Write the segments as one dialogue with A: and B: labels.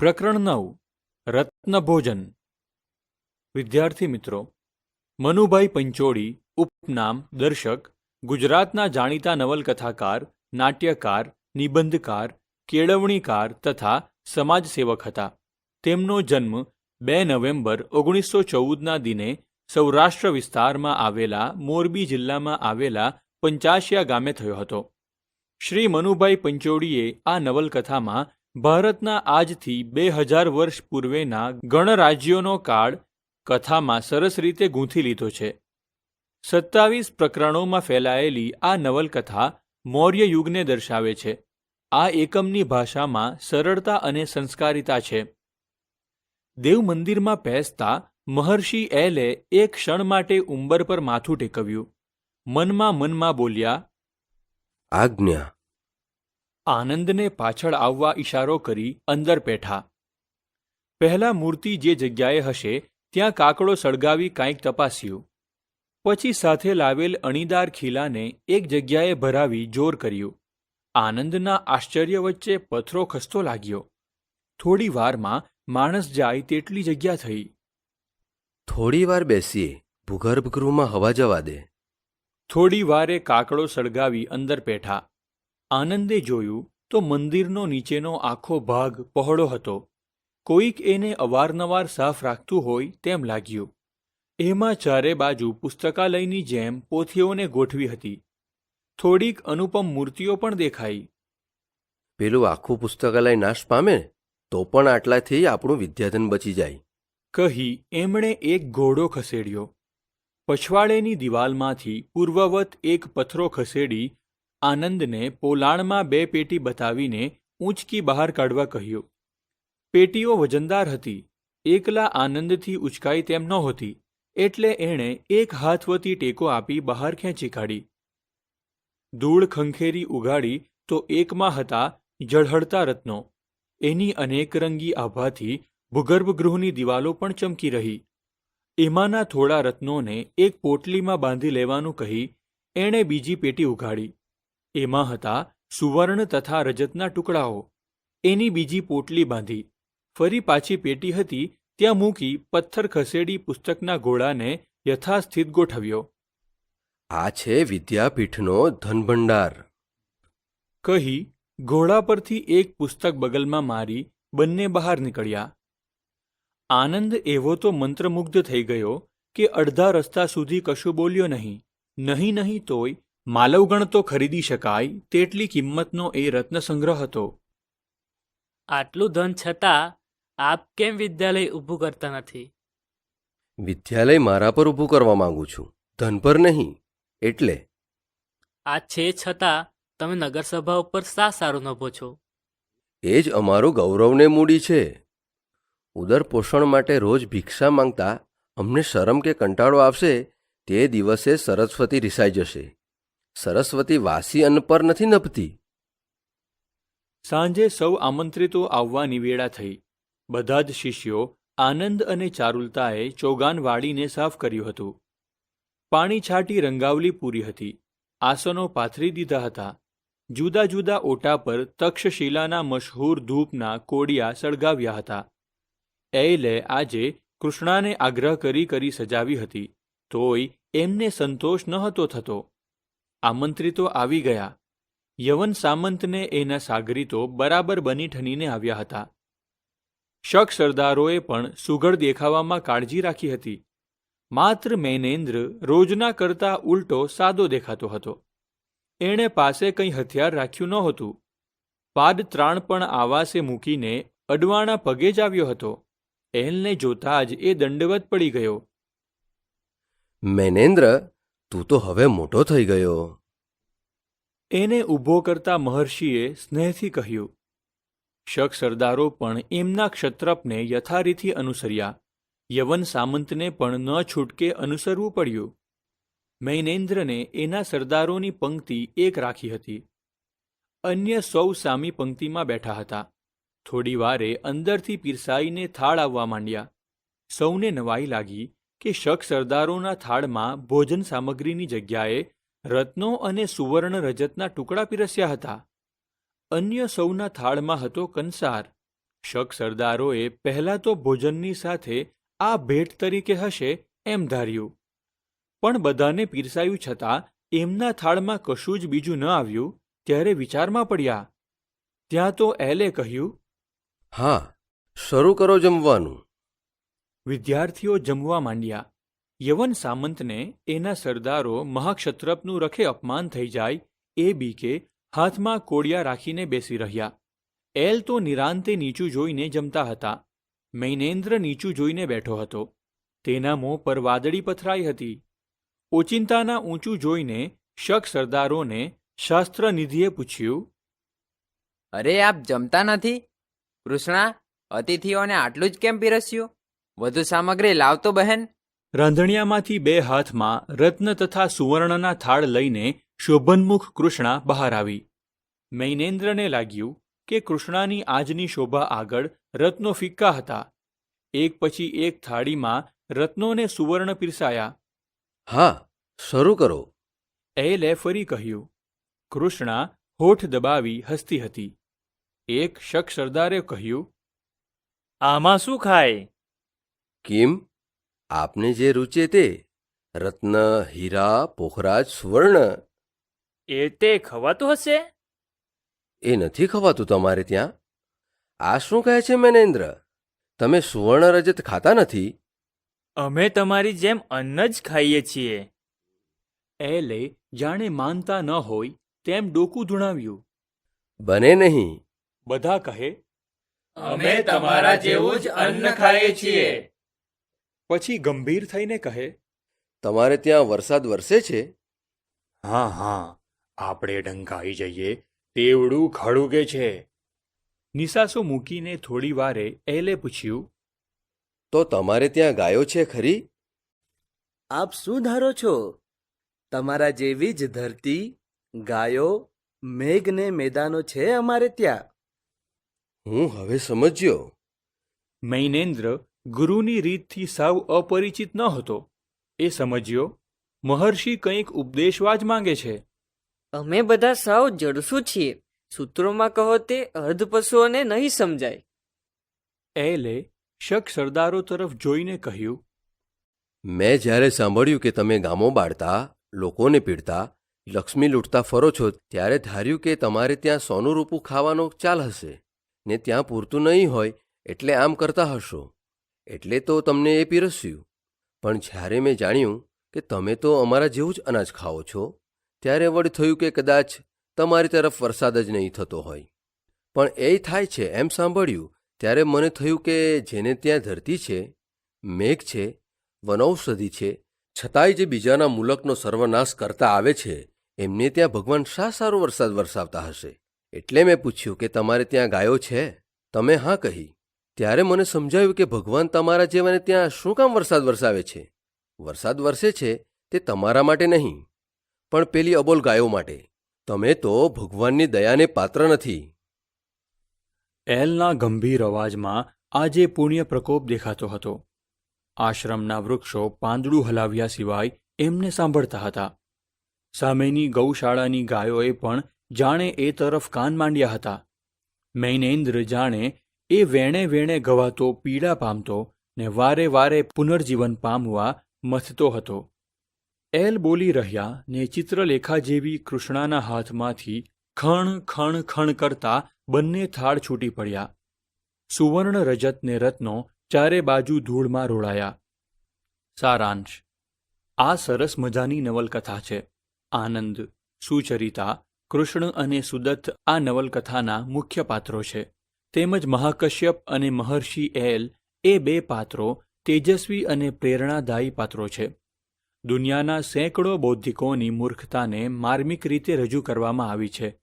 A: પ્રકરણ નવ. રત્નભોજન. વિદ્યાર્થી મિત્રો, મનુભાઈ પંચોળી ઉપનામ, દર્શક, ગુજરાતના જાણીતા નવલકથાકાર, નાટ્યકાર, નિબંધકાર, કેળવણીકાર તથા સમાજસેવક હતા. તેમનો જન્મ બે નવેમ્બર ઓગણીસો ચૌદના દિને સૌરાષ્ટ્ર વિસ્તારમાં આવેલા મોરબી જિલ્લામાં આવેલા પંચાશિયા ગામે થયો હતો. શ્રી મનુભાઈ પંચોળીએ આ નવલકથામાં ભારતના આજથી બે હજાર વર્ષ પૂર્વેના ગણરાજ્યોનો કાળ કથામાં સરસ રીતે ગૂંથી લીધો છે. સત્તાવીસ પ્રકરણોમાં ફેલાયેલી આ નવલકથા મૌર્ય યુગને દર્શાવે છે. આ એકમની ભાષામાં સરળતા અને સંસ્કારિતા છે. દેવ મંદિરમાં પહેસતા મહર્ષિ એલે એક ક્ષણ માટે ઉંબર પર માથું ટેકવ્યું. મનમાં મનમાં બોલ્યા,
B: આજ્ઞા
A: આનંદને પાછળ આવવા ઈશારો કરી અંદર બેઠા. પહેલા મૂર્તિ જે જગ્યાએ હશે ત્યાં કાકડો સળગાવી કાંઈક તપાસ્યું. પછી સાથે લાવેલ અણીદાર ખીલાને એક જગ્યાએ ભરાવી જોર કર્યું. આનંદના આશ્ચર્ય વચ્ચે પથરો ખસતો લાગ્યો. થોડી વારમાં માણસ જાય તેટલી જગ્યા થઈ.
B: થોડી વાર બેસીએ ભૂગર્ભગૃહમાં હવા જવા દે.
A: થોડી વારે કાકડો સળગાવી અંદર પેઠા આનંદે જોયું તો મંદિરનો નીચેનો આખો ભાગ પહોળો હતો. કોઈક એને અવારનવાર સાફ રાખતું હોય તેમ લાગ્યું. એમાં ચારે બાજુ પુસ્તકાલયની જેમ પોથીઓને ગોઠવી હતી. થોડીક અનુપમ મૂર્તિઓ પણ દેખાઈ.
B: પેલું આખું પુસ્તકાલય નાશ પામે તો પણ આટલાથી આપણું વિદ્યાધન બચી જાય.
A: કહી એમણે એક ઘોડો ખસેડ્યો. પછવાડેની દિવાલમાંથી પૂર્વવત એક પથરો ખસેડી આનંદને પોલાણમાં બે પેટી બતાવીને ઊંચકી બહાર કાઢવા કહ્યું. પેટીઓ વજનદાર હતી, એકલા આનંદથી ઉચકાઈ તેમ નહોતી, એટલે એણે એક હાથવતી ટેકો આપી બહાર ખેંચી કાઢી. ધૂળ ખંખેરી ઉગાડી તો એકમાં હતા ઝળહળતા રત્નો. એની અનેકરંગી આભાથી ભૂગર્ભ ગૃહની દિવાલો પણ ચમકી રહી. એમાંના થોડા રત્નોને એક પોટલીમાં બાંધી લેવાનું કહી એણે બીજી પેટી ઉઘાડી એમાં હતા સુવર્ણ તથા રજતના ટુકડાઓ. એની બીજી પોટલી બાંધી. ફરી પાછી પેટી હતી ત્યાં મૂકી પથ્થર ખસેડી પુસ્તકના ઘોડાને યથાસ્થિત ગોઠવ્યો.
B: આ છે વિદ્યાપીઠનો ધનભંડાર.
A: કહી ઘોડા પરથી એક પુસ્તક બગલમાં મારી બંને બહાર નીકળ્યા. આનંદ એવો તો મંત્રમુગ્ધ થઈ ગયો કે અડધા રસ્તા સુધી કશું બોલ્યો નહીં. નહીં નહીં તોય માલવગણ તો ખરીદી શકાય તેટલી કિંમતનો એ રત્ન સંગ્રહ હતો.
C: આટલું ધન છતાં આપ કેમ વિદ્યાલય ઊભું કરતા નથી?
B: વિદ્યાલય મારા પર ઊભું કરવા માંગુ છું. ધન પર નહીં એટલે.
C: આ છે છતાં તમે નગરસભા ઉપર શા સારું નભો છો?
B: એ જ અમારું ગૌરવને મૂડી છે. ઉદર પોષણ માટે રોજ ભિક્ષા માંગતા અમને શરમ કે કંટાળો આવશે તે દિવસે સરસ્વતી રિસાઈ જશે. સરસ્વતી વાસી અન્ન પર નથી નભતી?
A: સાંજે સૌ આમંત્રિતો આવવાની વેળા થઈ. બધા જ શિષ્યો આનંદ અને ચારુલતાએ ચોગાન વાળીને સાફ કર્યું હતું. પાણી છાંટી રંગાવલી પૂરી હતી. આસનો પાથરી દીધા હતા. જુદા જુદા ઓટા પર તક્ષશિલાના મશહૂર ધૂપના કોડિયા સળગાવ્યા હતા. એલે આજે કૃષ્ણાને આગ્રહ કરી કરી સજાવી હતી. તોય એમને સંતોષ નહોતો થતો. આમંત્રિતો આવી ગયા. યવન સામંતને એના સાગરીતો બરાબર બની ઠનીને આવ્યા હતા. શક સરદારોએ પણ સુઘડ દેખાવામાં કાળજી રાખી હતી. માત્ર મૈનેન્દ્ર રોજના કરતા ઉલટો સાદો દેખાતો હતો. એણે પાસે કંઈ હથિયાર રાખ્યું નહોતું. પાદ ત્રાણ પણ આવાસે મૂકીને અડવાણા પગે જ આવ્યો હતો. એલને જોતા જ એ દંડવત પડી ગયો.
B: મૈનેન્દ્ર તું તો હવે મોટો થઈ ગયો.
A: એને ઊભો કરતા મહર્ષિએ સ્નેહથી કહ્યું, શક સરદારો, પણ એમના ક્ષત્રપને યથારીથી અનુસર્યા. યવન સામંતને પણ ન છૂટકે અનુસરવું પડ્યું. મૈનેન્દ્રને એના સરદારોની પંક્તિ એક રાખી હતી. અન્ય સૌ સામી પંક્તિમાં બેઠા હતા. થોડી વારે અંદરથી પીરસાઈને થાળ આવવા માંડ્યા. સૌને નવાઈ લાગી. કે શક સરદારોના થાળમાં ભોજન સામગ્રીની જગ્યાએ રત્નો અને સુવર્ણ રજતના ટુકડા પીરસ્યા હતા. અન્ય સૌના થાળમાં હતો કંસાર. શક સરદારોએ પહેલાં તો ભોજનની સાથે આ ભેટ તરીકે હશે એમ ધાર્યું. પણ બધાને પીરસાયું છતાં એમના થાળમાં કશું જ બીજું ન આવ્યું ત્યારે વિચારમાં પડ્યા. ત્યાં તો એલે કહ્યું,
B: હા, શરૂ કરો જમવાનું.
A: વિદ્યાર્થીઓ જમવા માંડ્યા. યવન સામંતને એના સરદારો મહાક્ષત્રપનું રખે અપમાન થઈ જાય એ બીકે હાથમાં કોડિયા રાખીને બેસી રહ્યા. એલ તો નિરાંતે નીચું જોઈને જમતા હતા. મૈનેન્દ્ર નીચું જોઈને બેઠો હતો. તેના મોં પર વાદળી પથરાઈ હતી. ઓચિંતાના ઊંચું જોઈને શક સરદારોને શાસ્ત્રનિધિએ પૂછ્યું,
D: અરે, આપ જમતા નથી? કૃષ્ણા, અતિથિઓને આટલું જ કેમ પીરસ્યું? વધુ સામગ્રી લાવતો બહેન?
A: રાંધણિયામાંથી બે હાથમાં રત્ન તથા સુવર્ણના થાળ લઈને શોભનમુખ કૃષ્ણા બહાર આવી. મૈનેન્દ્રને લાગ્યું કે કૃષ્ણાની આજની શોભા આગળ રત્નો ફિક્કા હતા. એક પછી એક થાળીમાં રત્નોને સુવર્ણ પીરસાયા.
B: હા શરૂ કરો.
A: એલે ફરી કહ્યું કૃષ્ણા હોઠ દબાવી હસતી હતી. એક શક સરદારે કહ્યું
C: આમાં શું ખાય?
B: કિમ? આપને જે રૂચે તે. રત્ન હીરા પોખરાજ સુવર્ણ.
C: એ તે ખવાતું હશે?
B: એ નથી ખવાતું તમારે ત્યાં. આ શું કહે છે મેનેન્દ્ર? તમે સુવર્ણ રજત ખાતા નથી?
C: અમે તમારી જેમ અન્ન જ ખાઈએ છીએ.
A: એલે જાણે માનતા ન હોય તેમ ડોકું ધૂણાવ્યું.
B: બને નહીં.
A: બધા કહે
D: અમે તમારા જેવું જ અન્ન ખાઈએ છીએ.
A: પછી ગંભીર થઈને કહે
B: તમારે ત્યાં વરસાદ વરસે છે?
A: હા હા આપણે ડંકાઈ જઈએ તેવડું ખડુગે છે. નિસાસો મૂકીને થોડી વારે એલે પૂછ્યું
B: તો તમારે ત્યાં ગાયો છે ખરી?
E: આપ શું ધારો છો? તમારા જેવી જ ધરતી ગાયો મેઘ ને મેદાનો છે અમારે ત્યાં.
B: હું હવે સમજ્યો.
A: મૈનેન્દ્ર ગુરુની રીતથી સાવ અપરિચિત ન હતો. એ સમજ્યો મહર્ષિ કંઈક ઉપદેશવા જ માંગે છે.
F: અમે બધા સાવ જડસુ છીએ. સૂત્રોમાં કહો તે અર્ધ પશુઓને નહીં સમજાય.
A: એલે શક સરદારો તરફ જોઈને કહ્યું
B: મેં જ્યારે સાંભળ્યું કે તમે ગામો બાળતા લોકોને પીડતા લક્ષ્મી લૂંટતા ફરો છો ત્યારે ધાર્યું કે તમારે ત્યાં સોનું રૂપું ખાવાનો ચાલ હશે. ને ત્યાં પૂરતું નહીં હોય એટલે આમ કરતા હશો. એટલે તો તમને એ પીરસ્યું. પણ જ્યારે મેં જાણ્યું કે તમે તો અમારા જેવું જ અનાજ ખાઓ છો, ત્યારે વડ થયું કે કદાચ તમારી તરફ વરસાદ જ નહીં થતો હોય. પણ એ થાય છે એમ સાંભળ્યું, ત્યારે મને થયું કે જેને ત્યાં ધરતી છે, મેઘ છે, વનૌષધિ છે, છતાંય જે બીજાના મુલકનો સર્વનાશ કરતા આવે છે, એમને ત્યાં ભગવાન શા સારો વરસાદ વરસાવતા હશે? એટલે મેં પૂછ્યું કે તમારે ત્યાં ગાયો છે? તમે હા કહી. ત્યારે મને સમજાયું કે ભગવાન તમારા જેવાને ત્યાં શું કામ વરસાદ વરસાવે છે? વરસાદ વરસે છે તે તમારા માટે નહીં, પણ પેલી અબોલ ગાયો માટે. તમે તો ભગવાનની દયાને પાત્ર નથી.
A: એલના ગંભીર અવાજમાં આજે પુણ્ય પ્રકોપ દેખાતો હતો. આશ્રમના વૃક્ષો પાંદડું હલાવ્યા સિવાય એમને સાંભળતા હતા. સામેની ગૌશાળાની ગાયોએ પણ જાણે એ તરફ કાન માંડ્યા હતા. મૈનેન્દ્ર જાણે એ વેણે વેણે ગવાતો, પીડા પામતો ને વારે વારે પુનર્જીવન પામવા મથતો હતો. એલ બોલી રહ્યા ને ચિત્રલેખા જેવી કૃષ્ણાના હાથમાંથી ખણ ખણ ખણ કરતા બંને થાળ છૂટી પડ્યા. સુવર્ણ રજત ને રત્નો ચારે બાજુ ધૂળમાં રોળાયા. સારાંશ. આ સરસ મજાની નવલકથા છે. આનંદ, સુચરિતા, કૃષ્ણ અને સુદત્ત આ નવલકથાના મુખ્ય પાત્રો છે. તેમજ મહાકશ્યપ અને મહર્ષિ એલ એ બે પાત્રો તેજસ્વી અને પ્રેરણાદાયી પાત્રો છે. દુનિયાના સેંકડો બૌદ્ધિકોની મૂર્ખતાને માર્મિક રીતે રજૂ કરવામાં આવી છે.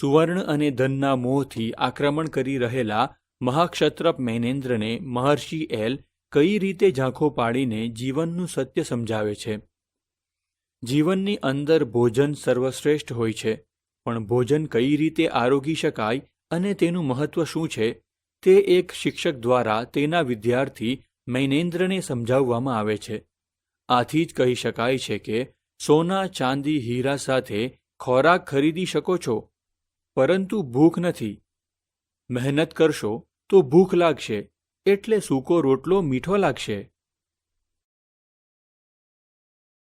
A: સુવર્ણ અને ધનના મોહથી આક્રમણ કરી રહેલા મહાક્ષત્રપ મૈનેન્દ્રને મહર્ષિ એલ કઈ રીતે ઝાંખો પાડીને જીવનનું સત્ય સમજાવે છે? જીવનની અંદર ભોજન સર્વશ્રેષ્ઠ હોય છે, પણ ભોજન કઈ રીતે આરોગી શકાય અને તેનું મહત્વ શું છે, તે એક શિક્ષક દ્વારા તેના વિદ્યાર્થી મૈનેન્દ્રને સમજાવવામાં આવે છે. આથી જ કહી શકાય છે કે, સોના, ચાંદી, હીરા સાથે ખોરાક ખરીદી શકો છો, પરંતુ ભૂખ નથી. મહેનત કરશો તો ભૂખ લાગશે, એટલે સૂકો રોટલો મીઠો લાગશે.